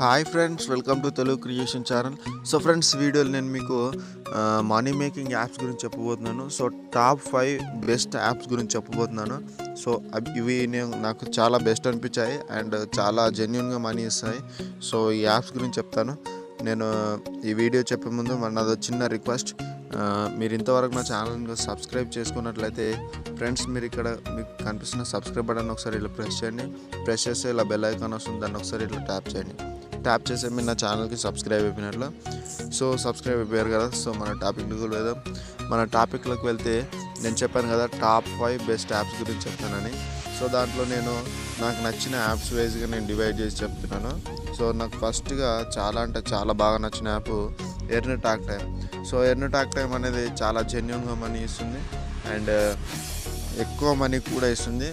Hi friends welcome to Telugu creation channel so friends వీడియోలో నేను మీకు మనీ మేకింగ్ యాప్స్ గురించి చెప్పబోతున్నాను. So top five best apps గురించి చెప్పబోతున్నాను. సో అవి- ఇవి నేను నాకు చాలా బెస్ట్ అనిపించాయి అండ్ చాలా జెన్యున్గా మనీ ఇస్తాయి. సో ఈ యాప్స్ గురించి చెప్తాను. నేను ఈ వీడియో చెప్పే ముందు మనది నాది చిన్న రిక్వెస్ట్ మీరు ఇంతవరకు నా ఛానల్ని సబ్స్క్రైబ్ చేసుకున్నట్లయితే ఫ్రెండ్స్ మీరు ఇక్కడ మీకు కనిపిస్తున్న సబ్స్క్రైబ్ బటన్ ఒకసారి ఇలా ప్రెస్ చేయండి. ప్రెస్ చేస్తే ఇలా బెల్ ఐకాన్ వస్తుంది దాన్ని ఒకసారి ఇలా ట్యాప్ చేయండి. ట్యాప్ చేసే మీరు నా ఛానల్కి సబ్స్క్రైబ్ అయిపోయినట్లు. సో సబ్స్క్రైబ్ అయిపోయారు కదా సో మన టాపిక్ని కూడా లేదా మన టాపిక్లోకి వెళ్తే నేను చెప్పాను కదా టాప్ ఫైవ్ బెస్ట్ యాప్స్ గురించి చెప్తానని. సో దాంట్లో నేను నాకు నచ్చిన యాప్స్ వైజ్గా నేను డివైడ్ చేసి చెప్తున్నాను. సో నాకు ఫస్ట్గా చాలా అంటే చాలా బాగా నచ్చిన app earn talk time so earn talk time అనేది చాలా జెన్యున్గా మనీ ఇస్తుంది. అండ్ ఎక్కువ మనీ కూడా ఇస్తుంది.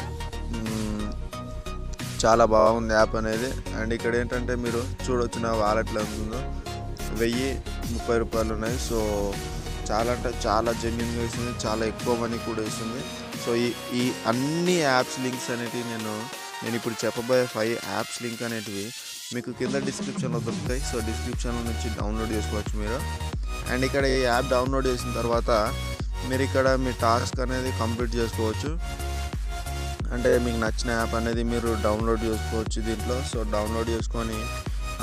చాలా బాగుంది యాప్ అనేది. అండ్ ఇక్కడ ఏంటంటే మీరు చూడొచ్చు నా వాలెట్లో ఉందో. వెయ్యి ముప్పై రూపాయలు ఉన్నాయి. సో చాలా అంటే చాలా జెన్యున్గా ఇస్తుంది. చాలా ఎక్కువ మనీ కూడా ఇస్తుంది. సో ఈ ఈ అన్ని యాప్స్ లింక్స్ అనేటివి నేను నేను ఇప్పుడు చెప్పబోయే ఫైవ్ యాప్స్ లింక్ అనేటివి మీకు కింద డిస్క్రిప్షన్లో దొరుకుతాయి. సో డిస్క్రిప్షన్లో నుంచి డౌన్లోడ్ చేసుకోవచ్చు మీరు. అండ్ ఇక్కడ ఈ యాప్ డౌన్లోడ్ చేసిన తర్వాత మీరు ఇక్కడ మీ టాస్క్ అనేది కంప్లీట్ చేసుకోవచ్చు. అంటే మీకు నచ్చిన యాప్ అనేది మీరు డౌన్లోడ్ చేసుకోవచ్చు దీంట్లో. సో డౌన్లోడ్ చేసుకొని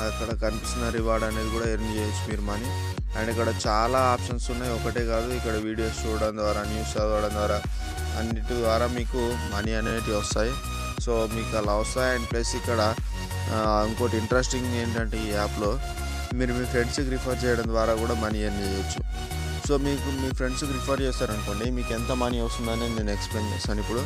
అక్కడ కనిపిస్తున్న రివార్డ్ అనేది కూడా ఎర్న్ చేయొచ్చు మీరు మనీ. అండ్ ఇక్కడ చాలా ఆప్షన్స్ ఉన్నాయి. ఒకటే కాదు ఇక్కడ వీడియోస్ చూడడం ద్వారా న్యూస్ చదవడం ద్వారా అన్నిటి ద్వారా మీకు మనీ అనేటివి వస్తాయి. సో మీకు అలా వస్తాయి. అండ్ ప్లస్ ఇక్కడ ఇంకోటి ఇంట్రెస్టింగ్ ఏంటంటే ఈ యాప్లో మీరు మీ ఫ్రెండ్స్కి రిఫర్ చేయడం ద్వారా కూడా మనీ ఎర్న్ చేయొచ్చు. సో మీకు మీ ఫ్రెండ్స్కి రిఫర్ చేస్తారనుకోండి మీకు ఎంత మనీ వస్తుందని నేను ఎక్స్ప్లెయిన్ చేస్తాను ఇప్పుడు.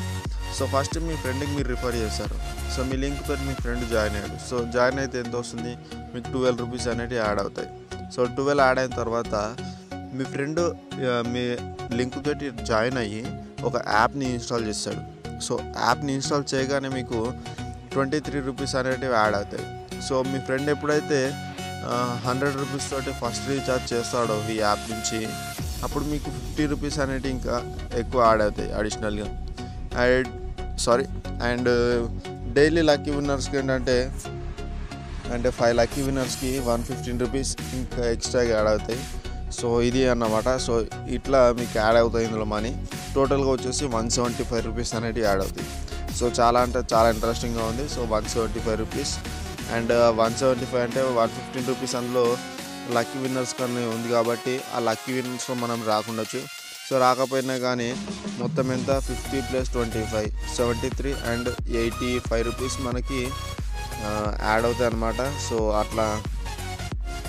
సో ఫస్ట్ మీ ఫ్రెండ్కి మీరు రిఫర్ చేస్తారు సో మీ లింక్ తోటి మీ ఫ్రెండ్ జాయిన్ అయ్యాడు. సో జాయిన్ అయితే ఎంత వస్తుంది? మీకు ట్వెల్వ్ రూపీస్ అనేవి యాడ్ అవుతాయి. సో ట్వెల్వ్ యాడ్ అయిన తర్వాత మీ ఫ్రెండ్ మీ లింక్ తోటి జాయిన్ అయ్యి ఒక యాప్ని ఇన్స్టాల్ చేస్తాడు. సో యాప్ని ఇన్స్టాల్ చేయగానే మీకు ట్వంటీ త్రీ రూపీస్ అనేటివి యాడ్ అవుతాయి. సో మీ ఫ్రెండ్ ఎప్పుడైతే హండ్రెడ్ రూపీస్ తోటి ఫస్ట్ రీఛార్జ్ చేస్తాడు ఈ యాప్ నుంచి. అప్పుడు మీకు ఫిఫ్టీ రూపీస్ అనేవి ఇంకా ఎక్కువ యాడ్ అవుతాయి అడిషనల్గా. And sorry and daily lucky విన్నర్స్కి ఏంటంటే అంటే ఫైవ్ లక్కీ విన్నర్స్కి వన్ ఫిఫ్టీన్ రూపీస్ ఇంకా ఎక్స్ట్రాగా యాడ్ అవుతాయి. సో ఇది అన్నమాట. సో ఇట్లా మీకు యాడ్ అవుతాయి ఇందులో మనీ. టోటల్గా వచ్చేసి వన్ సెవెంటీ ఫైవ్ రూపీస్ అనేవి యాడ్ అవుతాయి. సో చాలా అంటే చాలా ఇంట్రెస్టింగ్గా ఉంది. So one seventy five rupees and one seventy five అంటే వన్ ఫిఫ్టీన్ రూపీస్ అందులో లక్కీ విన్నర్స్ కానీ ఉంది కాబట్టి ఆ లక్కీ విన్నర్స్లో మనం రాకుండొచ్చు. సో రాకపోయినా కానీ మొత్తం ఎంత? Fifty plus twenty five seventy three and eighty five rupees మనకి యాడ్ అవుతాయి అన్నమాట. సో అట్లా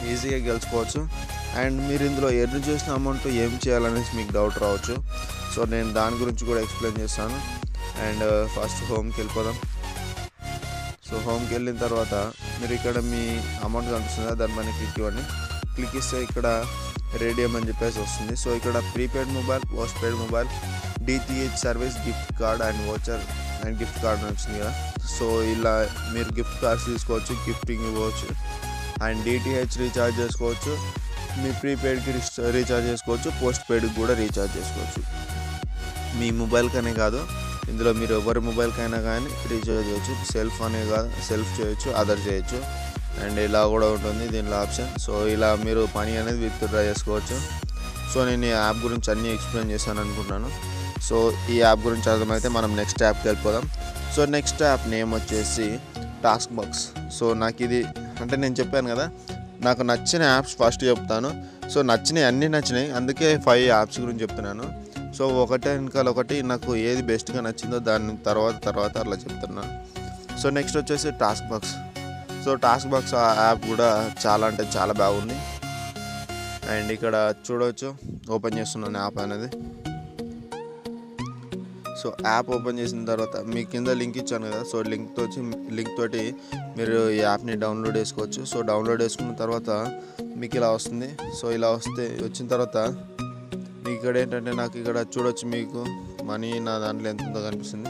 ఈజీగా గెలుచుకోవచ్చు. అండ్ మీరు ఇందులో ఎర్న్ చేసిన అమౌంట్ ఏం చేయాలనేసి మీకు డౌట్ రావచ్చు. సో నేను దాని గురించి కూడా ఎక్స్ప్లెయిన్ చేస్తాను. అండ్ ఫస్ట్ హోమ్కి వెళ్ళిపోదాం. సో హోమ్కి వెళ్ళిన తర్వాత మీరు ఇక్కడ మీ అమౌంట్ కనిపిస్తుంది? దాని పైన క్లిక్ ఇవ్వండి. క్లిక్ ఇస్తే ఇక్కడ రేడియం అని చెప్పేసి వస్తుంది. సో ఇక్కడ prepaid mobile postpaid mobile DTH service gift card and voucher and gift card వచ్చింది కదా. సో ఇలా మీరు గిఫ్ట్ కార్డ్స్ తీసుకోవచ్చు గిఫ్టింగ్ ఇవ్వచ్చు అండ్ డిటిహెచ్ రీఛార్జ్ చేసుకోవచ్చు. మీ ప్రీపెయిడ్కి రీఛార్జ్ చేసుకోవచ్చు పోస్ట్ పెయిడ్కి కూడా రీఛార్జ్ చేసుకోవచ్చు. మీ మొబైల్కనే కాదు ఇందులో మీరు ఎవరి మొబైల్కైనా కానీ రీఛార్జ్ చేయొచ్చు. సెల్ఫ్ అనే కాదు సెల్ఫ్ చేయొచ్చు అదర్ చేయొచ్చు. అండ్ ఇలా కూడా ఉంటుంది దీనిలో ఆప్షన్. సో ఇలా మీరు పని అనేది విత్ డ్రా చేసుకోవచ్చు. సో నేను ఈ యాప్ గురించి అన్నీ ఎక్స్ప్లెయిన్ చేశాను అనుకుంటున్నాను. సో ఈ యాప్ గురించి అర్థమైతే మనం నెక్స్ట్ యాప్కి వెళ్ళిపోదాం. సో నెక్స్ట్ యాప్ నేమ్ వచ్చేసి టాస్క్ బాక్స్ సో నాకు ఇది అంటే నేను చెప్పాను కదా నాకు నచ్చిన యాప్స్ ఫస్ట్ చెప్తాను. సో నచ్చినవి అన్నీ నచ్చినాయి అందుకే ఫైవ్ యాప్స్ గురించి చెప్తున్నాను. సో ఒకటే వెనకాల ఒకటి నాకు ఏది బెస్ట్గా నచ్చిందో దాని తర్వాత తర్వాత అలా చెప్తున్నాను. సో నెక్స్ట్ వచ్చేసి task box so task box ఆ యాప్ కూడా చాలా అంటే చాలా బాగుంది. అండ్ ఇక్కడ చూడవచ్చు ఓపెన్ చేస్తున్నాను యాప్ అనేది. సో యాప్ ఓపెన్ చేసిన తర్వాత మీ కింద లింక్ ఇచ్చాను కదా సో లింక్ తోచి లింక్ తోటి మీరు ఈ యాప్ని డౌన్లోడ్ చేసుకోవచ్చు. సో డౌన్లోడ్ చేసుకున్న తర్వాత మీకు ఇలా వస్తుంది. సో ఇలా వస్తే వచ్చిన తర్వాత ఇక్కడ ఏంటంటే నాకు ఇక్కడ చూడొచ్చు మీకు. మనీ నా దాంట్లో ఎంత ఉందో కనిపిస్తుంది.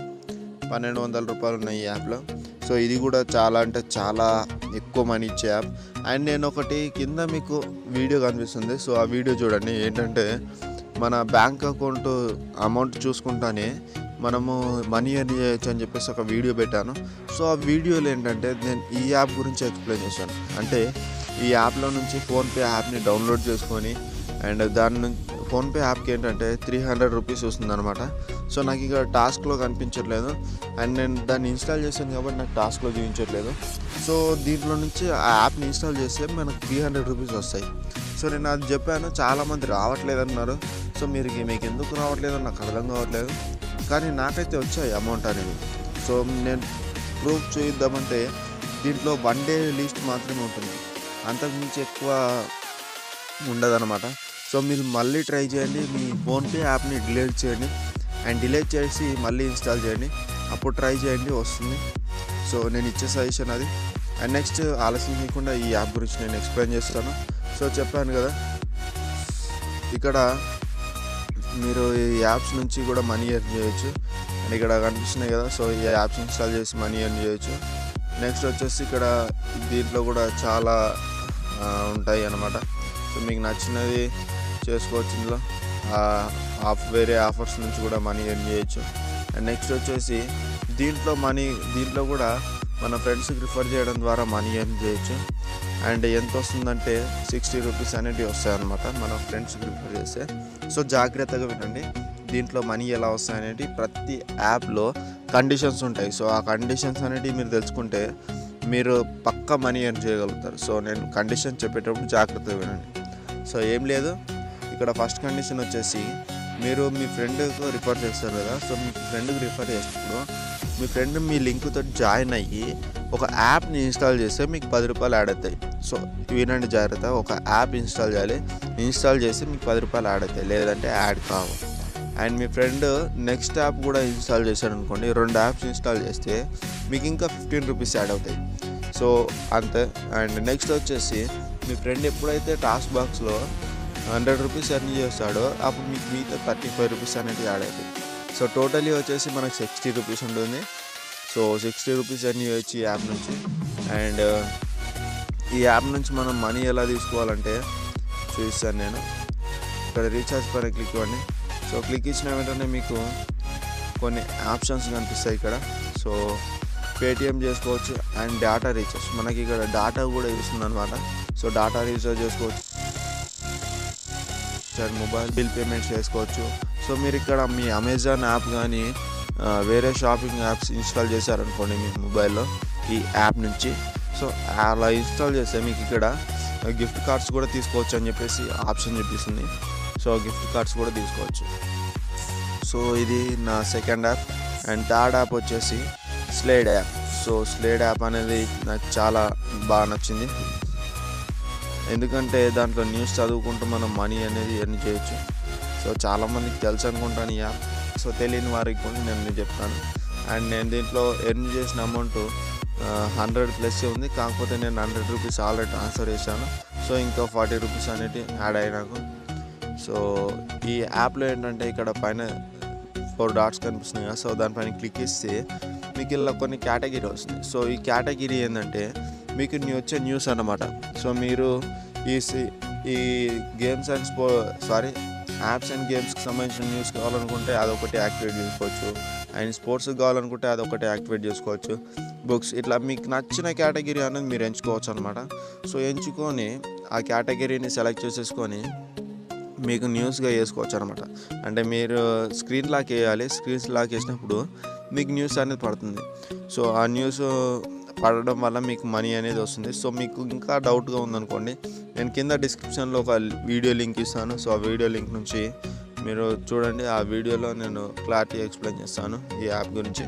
పన్నెండు వందల రూపాయలు ఉన్నాయి ఈ యాప్లో. సో ఇది కూడా చాలా అంటే చాలా ఎక్కువ మనీ ఇచ్చే యాప్. అండ్ నేను ఒకటి కింద మీకు వీడియో కనిపిస్తుంది. సో ఆ వీడియో చూడండి. ఏంటంటే మన బ్యాంక్ అకౌంట్ అమౌంట్ చూసుకుంటానే మనము మనీ ఎర్న్ చేయొచ్చు అని చెప్పేసి ఒక వీడియో పెట్టాను. సో ఆ వీడియోలో ఏంటంటే నేను ఈ యాప్ గురించి ఎక్స్ప్లెయిన్ చేశాను. అంటే ఈ యాప్లో నుంచి ఫోన్పే యాప్ని డౌన్లోడ్ చేసుకొని అండ్ దాని నుంచి ఫోన్పే యాప్కి ఏంటంటే త్రీ హండ్రెడ్ రూపీస్ వస్తుందనమాట సో నాకు ఇక టాస్క్లో కనిపించట్లేదు. అండ్ నేను దాన్ని ఇన్స్టాల్ చేశాను కాబట్టి నాకు టాస్క్లో చూపించట్లేదు. సో దీంట్లో నుంచి ఆ యాప్ని ఇన్స్టాల్ చేస్తే మనకు త్రీ హండ్రెడ్ రూపీస్ వస్తాయి. సో నేను అది చెప్పాను చాలామంది రావట్లేదు అన్నారు సో మీరు మీకు ఎందుకు రావట్లేదో నాకు అర్థం కావట్లేదు. కానీ నాకైతే వచ్చాయి అమౌంట్ అనేది సో నేను ప్రూఫ్ చూద్దామంటే దీంట్లో వన్ డే లిస్ట్ మాత్రమే ఉంటుంది. అంతకుమించి ఎక్కువ ఉండదన్నమాట. సో మీరు మళ్ళీ ట్రై చేయండి. మీ ఫోన్పే యాప్ని డిలీట్ చేయండి. అండ్ డిలీట్ చేసి మళ్ళీ ఇన్స్టాల్ చేయండి. అప్పుడు ట్రై చేయండి వస్తుంది. సో నేను ఇచ్చే సజెషన్ అది. అండ్ నెక్స్ట్ ఆలస్యం చేయకుండా ఈ యాప్ గురించి నేను ఎక్స్ప్లెయిన్ చేస్తాను. సో చెప్పాను కదా ఇక్కడ మీరు ఈ యాప్స్ నుంచి కూడా మనీ ఎర్న్ చేయొచ్చు. అండ్ ఇక్కడ కనిపిస్తున్నాయి కదా సో ఈ యాప్స్ ఇన్స్టాల్ చేసి మనీ ఎర్న్ చేయొచ్చు. నెక్స్ట్ వచ్చేసి ఇక్కడ దీంట్లో కూడా చాలా ఉంటాయి అన్నమాట. మీకు నచ్చినది చేసుకోవచ్చు ఇందులో. ఆఫ్ వేరే ఆఫర్స్ నుంచి కూడా మనీ ఎర్న్ చేయొచ్చు. అండ్ నెక్స్ట్ వచ్చేసి దీంట్లో మనీ దీంట్లో కూడా మన ఫ్రెండ్స్కి రిఫర్ చేయడం ద్వారా మనీ ఎర్న్ చేయొచ్చు. అండ్ ఎంత వస్తుందంటే సిక్స్టీ రూపీస్ అనేటివి వస్తాయన్నమాట మన ఫ్రెండ్స్కి రిఫర్ చేస్తే. సో జాగ్రత్తగా వినండి. దీంట్లో మనీ ఎలా వస్తాయి అనేది ప్రతి యాప్లో కండిషన్స్ ఉంటాయి. సో ఆ కండిషన్స్ అనేటివి మీరు తెలుసుకుంటే మీరు పక్క మనీ ఎర్న్ చేయగలుగుతారు. సో నేను కండిషన్ చెప్పేటప్పుడు జాగ్రత్తగా వినండి. సో ఏం లేదు. ఇక్కడ ఫస్ట్ కండిషన్ వచ్చేసి మీరు మీ ఫ్రెండ్కు రిఫర్ చేస్తారు కదా సో మీ ఫ్రెండ్కి రిఫర్ చేసినప్పుడు మీ ఫ్రెండ్ మీ లింక్తో జాయిన్ అయ్యి ఒక యాప్ని ఇన్స్టాల్ చేస్తే మీకు పది రూపాయలు యాడ్ అవుతాయి. సో వినండి జాగ్రత్త ఒక యాప్ ఇన్స్టాల్ చేయాలి. ఇన్స్టాల్ చేస్తే మీకు పది రూపాయలు యాడ్ అవుతాయి లేదంటే యాడ్ కావు. అండ్ మీ ఫ్రెండ్ నెక్స్ట్ యాప్ కూడా ఇన్స్టాల్ చేశాడు అనుకోండి రెండు యాప్స్ ఇన్స్టాల్ చేస్తే మీకు ఇంకా ఫిఫ్టీన్ రూపీస్ యాడ్ అవుతాయి. సో అంతే. అండ్ నెక్స్ట్ వచ్చేసి మీ ఫ్రెండ్ ఎప్పుడైతే టాస్క్ బాక్స్లో హండ్రెడ్ రూపీస్ ఎర్న్ చేస్తాడో అప్పుడు మీకు మిగతా థర్టీ ఫైవ్ రూపీస్ అనేది యాడ్ అవుతుంది. సో టోటలీ వచ్చేసి మనకు సిక్స్టీ రూపీస్ ఉంటుంది. సో సిక్స్టీ రూపీస్ ఎర్న్ చేయొచ్చు ఈ యాప్ నుంచి. అండ్ uh, ఈ యాప్ నుంచి మనం మనీ ఎలా తీసుకోవాలంటే చూపిస్తాను నేను. ఇక్కడ రీఛార్జ్ పైన క్లిక్ ఇవ్వండి. సో క్లిక్ ఇచ్చిన వెంటనే మీకు కొన్ని ఆప్షన్స్ కనిపిస్తాయి ఇక్కడ. సో పేటిఎం చేసుకోవచ్చు అండ్ డేటా రీఛార్జ్ మనకి ఇక్కడ డేటా కూడా ఇస్తుంది అనమాట సో డేటా రీఛార్జ్ చేసుకోవచ్చు. సార్ మొబైల్ బిల్ పేమెంట్స్ చేసుకోవచ్చు. సో మీరు ఇక్కడ మీ అమెజాన్ యాప్ కానీ వేరే షాపింగ్ యాప్స్ ఇన్స్టాల్ చేశారనుకోండి మీ మొబైల్లో ఈ యాప్ నుంచి. సో అలా ఇన్స్టాల్ చేస్తే మీకు ఇక్కడ గిఫ్ట్ కార్డ్స్ కూడా తీసుకోవచ్చు అని చెప్పేసి ఆప్షన్ చూపిస్తుంది సో గిఫ్ట్ కార్డ్స్ కూడా తీసుకోవచ్చు. సో ఇది నా second app and third app వచ్చేసి Slade app so Slade app అనేది నాకు చాలా బాగా నచ్చింది. ఎందుకంటే దాంట్లో న్యూస్ చదువుకుంటూ మనం మనీ అనేది ఎర్న్ చేయొచ్చు. సో చాలామందికి తెలుసు అనుకుంటాను ఈ యాప్ సో తెలియని వారికి కూడా నేను చెప్తాను. అండ్ నేను దీంట్లో ఎర్న్ చేసిన అమౌంట్ హండ్రెడ్ ప్లస్ ఉంది. కాకపోతే నేను హండ్రెడ్ రూపీస్ ఆల్రెడీ ట్రాన్స్ఫర్ చేశాను. సో ఇంకా ఫార్టీ రూపీస్ అనేది యాడ్ అయినాకు సో ఈ యాప్లో ఏంటంటే ఇక్కడ పైన ఫోర్ డాట్స్ కనిపిస్తున్నాయి కదా. సో దానిపైన క్లిక్ ఇస్తే మీకు ఇలా కొన్ని కేటగిరీ వస్తుంది. సో ఈ కేటగిరీ ఏంటంటే మీకు న్యూ వచ్చే న్యూస్ అన్నమాట. సో మీరు ఈ సి- ఈ గేమ్స్ అండ్ స్పో సారీ యాప్స్ అండ్ గేమ్స్కి సంబంధించిన న్యూస్ కావాలనుకుంటే అదొకటి యాక్టివేట్ చేసుకోవచ్చు. అండ్ స్పోర్ట్స్కి కావాలనుకుంటే అదొకటి యాక్టివేట్ చేసుకోవచ్చు. బుక్స్ ఇట్లా మీకు నచ్చిన కేటగిరీ అనేది మీరు ఎంచుకోవచ్చు అనమాట సో ఎంచుకొని ఆ కేటగిరీని సెలెక్ట్ చేసేసుకొని మీకు న్యూస్గా వేసుకోవచ్చు అనమాట అంటే మీరు స్క్రీన్ లాక్ వేయాలి. స్క్రీన్స్ లాక్ వేసినప్పుడు మీకు న్యూస్ అనేది పడుతుంది. సో ఆ న్యూస్ పడడం వల్ల మీకు మనీ అనేది వస్తుంది. సో మీకు ఇంకా డౌట్గా ఉందనుకోండి నేను కింద డిస్క్రిప్షన్లో ఒక వీడియో లింక్ ఇస్తాను. సో ఆ వీడియో లింక్ నుంచి మీరు చూడండి. ఆ వీడియోలో నేను క్లారిటీ ఎక్స్ప్లెయిన్ చేస్తాను ఈ యాప్ గురించి.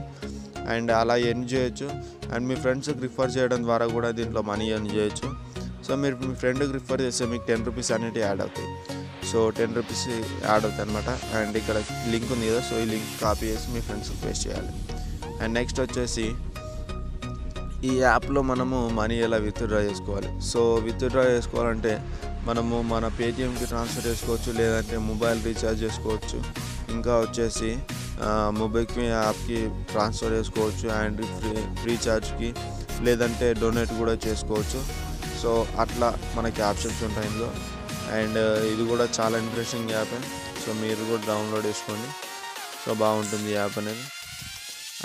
అండ్ అలా ఎర్న్ చేయొచ్చు. అండ్ మీ ఫ్రెండ్స్కి రిఫర్ చేయడం ద్వారా కూడా దీంట్లో మనీ ఎర్న్ చేయొచ్చు. సో మీరు మీ ఫ్రెండ్కి రిఫర్ చేస్తే మీకు టెన్ రూపీస్ అనేవి యాడ్ అవుతాయి. సో టెన్ రూపీస్ యాడ్ అవుతాయి అనమాట అండ్ ఇక్కడ లింక్ ఉంది కదా సో ఈ లింక్ కాపీ చేసి మీ ఫ్రెండ్స్కి పేస్ట్ చేయాలి. అండ్ నెక్స్ట్ వచ్చేసి ఈ యాప్లో మనము మనీ ఎలా విత్డ్రా చేసుకోవాలి? సో విత్డ్రా చేసుకోవాలంటే మనము మన పేటిఎంకి ట్రాన్స్ఫర్ చేసుకోవచ్చు లేదంటే మొబైల్ రీఛార్జ్ చేసుకోవచ్చు. ఇంకా వచ్చేసి ఆ, మొబైల్కి యాప్కి ట్రాన్స్ఫర్ చేసుకోవచ్చు అండ్ ఫ్రీ రీఛార్జ్కి లేదంటే డొనేట్ కూడా చేసుకోవచ్చు. సో అట్లా మనకి ఆప్షన్స్ ఉంటాయి ఇందులో. అండ్ ఇది కూడా చాలా ఇంట్రెస్టింగ్ యాప్. సో మీరు కూడా డౌన్లోడ్ చేసుకోండి. సో బాగుంటుంది యాప్ అనేది.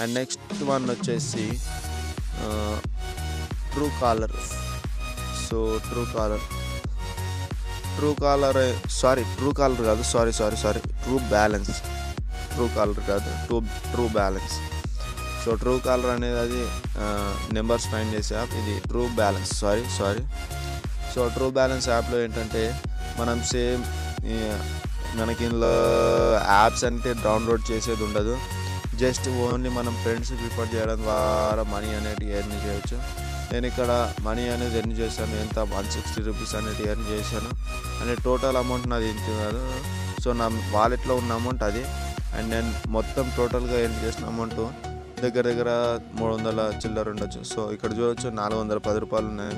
అండ్ నెక్స్ట్ వన్ వచ్చేసి Truecaller so Truecaller Truecaller sorry Truecaller కాదు sorry sorry sorry true balance Truecaller కాదు true true balance so Truecaller అనేది అది నెంబర్స్ ఫైండ్ చేసే యాప్ ఇది true balance sorry sorry so true balance యాప్లో ఏంటంటే మనం సేమ్ మనకి ఇందులో యాప్స్ అంటే డౌన్లోడ్ చేసేది ఉండదు. జస్ట్ ఓన్లీ మనం ఫ్రెండ్స్ రిపోర్ట్ చేయడం ద్వారా మనీ అనేది ఎర్న్ చేయొచ్చు. నేను ఇక్కడ మనీ అనేది ఎర్న్ చేశాను. ఎంత? వన్ సిక్స్టీ రూపీస్ అనేది ఎర్న్ చేశాను. అండ్ టోటల్ అమౌంట్ నాది ఇంత కాదు. సో నా వాలెట్లో ఉన్న అమౌంట్ అది. అండ్ నేను మొత్తం టోటల్గా ఎర్న్ చేసిన అమౌంట్ దగ్గర దగ్గర మూడు వందల చిల్లర ఉండొచ్చు. సో ఇక్కడ చూడొచ్చు నాలుగు వందల పది రూపాయలు ఉన్నాయి.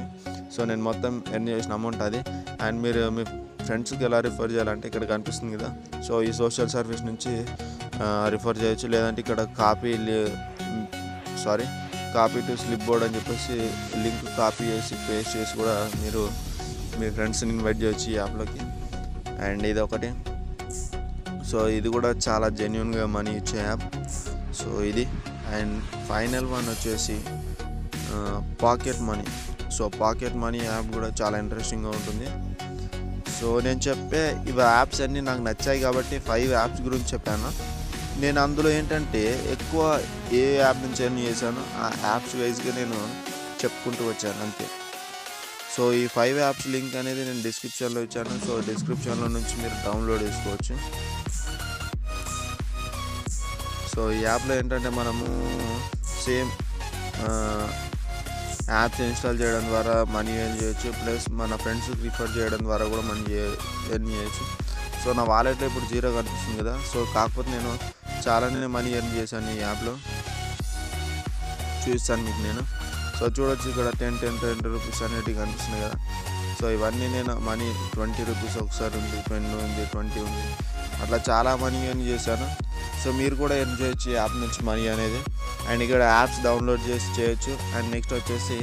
సో నేను మొత్తం ఎర్న్ చేసిన అమౌంట్ అది. అండ్ మీరు మీ ఫ్రెండ్స్కి ఎలా రిఫర్ చేయాలంటే ఇక్కడ కనిపిస్తుంది కదా. సో ఈ సోషల్ సర్వీస్ నుంచి రిఫర్ చేయొచ్చు. లేదంటే ఇక్కడ copy sorry copy to clipboard అని చెప్పేసి లింక్ కాపీ చేసి పేస్ట్ చేసి కూడా మీరు మీ ఫ్రెండ్స్ని ఇన్వైట్ చేయొచ్చు ఈ యాప్లోకి అండ్ ఇది ఒకటి. సో ఇది కూడా చాలా జెన్యున్గా మనీ ఇచ్చే యాప్ సో ఇది. అండ్ ఫైనల్ వన్ వచ్చేసి pocket money so pocket money app కూడా చాలా ఇంట్రెస్టింగ్గా ఉంటుంది. సో నేను చెప్పే ఇవి యాప్స్ అన్నీ నాకు నచ్చాయి కాబట్టి ఫైవ్ యాప్స్ గురించి చెప్పాను. నేను అందులో ఏంటంటే ఎక్కువ ఏ యాప్ నుంచి ఎర్న్ చేశాను ఆ యాప్స్ వైజ్గా నేను చెప్పుకుంటూ వచ్చాను అంతే. సో ఈ ఫైవ్ యాప్స్ లింక్ అనేది నేను డిస్క్రిప్షన్లో ఇచ్చాను. సో డిస్క్రిప్షన్లో నుంచి మీరు డౌన్లోడ్ చేసుకోవచ్చు. సో ఈ యాప్లో ఏంటంటే మనము సేమ్ యాప్స్ ఇన్స్టాల్ చేయడం ద్వారా మనీ ఎర్న్ చేయొచ్చు ప్లస్ మన ఫ్రెండ్స్కి రిఫర్ చేయడం ద్వారా కూడా మనీ ఎర్న్ చేయొచ్చు. సో నా వాలెట్లో ఇప్పుడు జీరో కనిపిస్తుంది కదా. సో కాకపోతే నేను చాలానే మనీ ఎర్న్ చేశాను ఈ యాప్లో. చూపిస్తాను మీకు నేను. సో చూడొచ్చు ఇక్కడ టెన్ టెన్ టెన్ రూపీస్ అనేటివి కనిపిస్తున్నాయి కదా. సో ఇవన్నీ నేను మనీ ట్వంటీ రూపీస్ ఒకసారి ఉంది టెన్ ఉంది ట్వంటీ ఉంది. అట్లా చాలా మనీ ఎర్న్ చేశాను. సో మీరు కూడా ఎర్న్ చేయొచ్చు ఈ యాప్ నుంచి మనీ అనేది. అండ్ ఇక్కడ యాప్స్ డౌన్లోడ్ చేసి చేయొచ్చు. అండ్ నెక్స్ట్ వచ్చేసి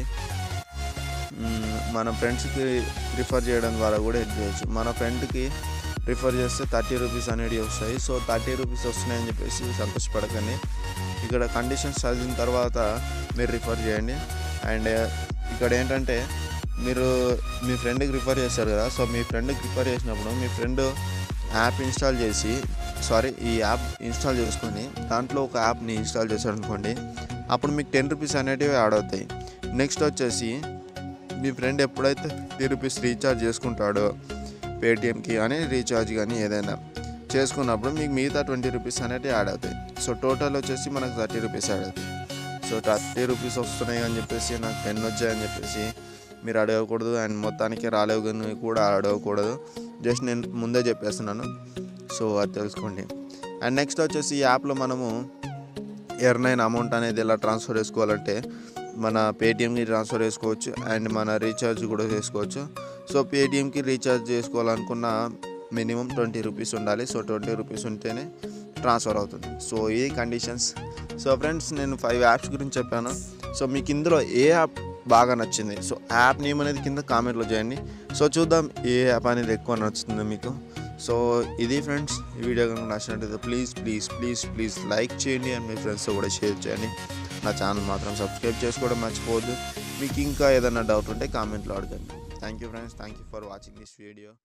మన ఫ్రెండ్స్కి రిఫర్ చేయడం ద్వారా కూడా ఎర్న్ చేయొచ్చు. మన ఫ్రెండ్కి రిఫర్ చేస్తే థర్టీ రూపీస్ అనేవి వస్తాయి. సో థర్టీ రూపీస్ వస్తున్నాయని చెప్పేసి సంతోషపడకండి. ఇక్కడ కండిషన్స్ చదివిన తర్వాత మీరు రిఫర్ చేయండి. అండ్ ఇక్కడ ఏంటంటే మీరు మీ ఫ్రెండ్కి రిఫర్ చేస్తారు కదా. సో మీ ఫ్రెండ్కి రిఫర్ చేసినప్పుడు మీ ఫ్రెండ్ యాప్ ఇన్స్టాల్ చేసి సారీ ఈ యాప్ ఇన్స్టాల్ చేసుకొని దాంట్లో ఒక యాప్ని ఇన్స్టాల్ చేశారు అనుకోండి అప్పుడు మీకు టెన్ రూపీస్ అనేటివి యాడ్ అవుతాయి. నెక్స్ట్ వచ్చేసి మీ ఫ్రెండ్ ఎప్పుడైతే త్రీ రూపీస్ రీఛార్జ్ చేసుకుంటాడో పేటిఎంకి కానీ రీఛార్జ్ కానీ ఏదైనా చేసుకున్నప్పుడు మీకు మిగతా ట్వంటీ రూపీస్ అనేవి యాడ్ అవుతాయి. సో టోటల్ వచ్చేసి మనకు థర్టీ రూపీస్ యాడ్ అవుతాయి. సో థర్టీ రూపీస్ వస్తున్నాయి అని చెప్పేసి నాకు టెన్ వచ్చాయని చెప్పేసి మీరు అడగకూడదు. అండ్ మొత్తానికి రాలేవు కానీ కూడా అడగకూడదు. జస్ట్ నేను ముందే చెప్పేస్తున్నాను. సో అది తెలుసుకోండి. అండ్ నెక్స్ట్ వచ్చేసి ఈ యాప్లో మనము ఎర్న్ అయిన అమౌంట్ అనేది ఎలా ట్రాన్స్ఫర్ చేసుకోవాలంటే మన పేటిఎంని ట్రాన్స్ఫర్ చేసుకోవచ్చు. అండ్ మన రీఛార్జ్ కూడా చేసుకోవచ్చు. సో పేటిఎంకి రీఛార్జ్ చేసుకోవాలనుకున్న మినిమం ట్వంటీ రూపీస్ ఉండాలి. సో ట్వంటీ రూపీస్ ఉంటేనే ట్రాన్స్ఫర్ అవుతుంది. సో ఈ కండిషన్స్ సో ఫ్రెండ్స్ నేను ఫైవ్ యాప్స్ గురించి చెప్పాను. సో మీకు ఇందులో ఏ యాప్ బాగా నచ్చింది? సో యాప్ నేమ్ అనేది కింద కామెంట్లో చేయండి. సో చూద్దాం ఏ యాప్ అనేది ఎక్కువ నచ్చుతుందో మీకు. సో ఇది ఫ్రెండ్స్ ఈ వీడియో కనుక నచ్చినట్టయితే please please please please like చేయండి అండ్ మీ ఫ్రెండ్స్తో కూడా షేర్ చేయండి. నా ఛానల్ మాత్రం సబ్స్క్రైబ్ చేసుకోవడం మర్చిపోవద్దు. మీకు ఇంకా ఏదైనా డౌట్ ఉంటే కామెంట్లో అడగండి. thank you friends. Thank you for watching this video.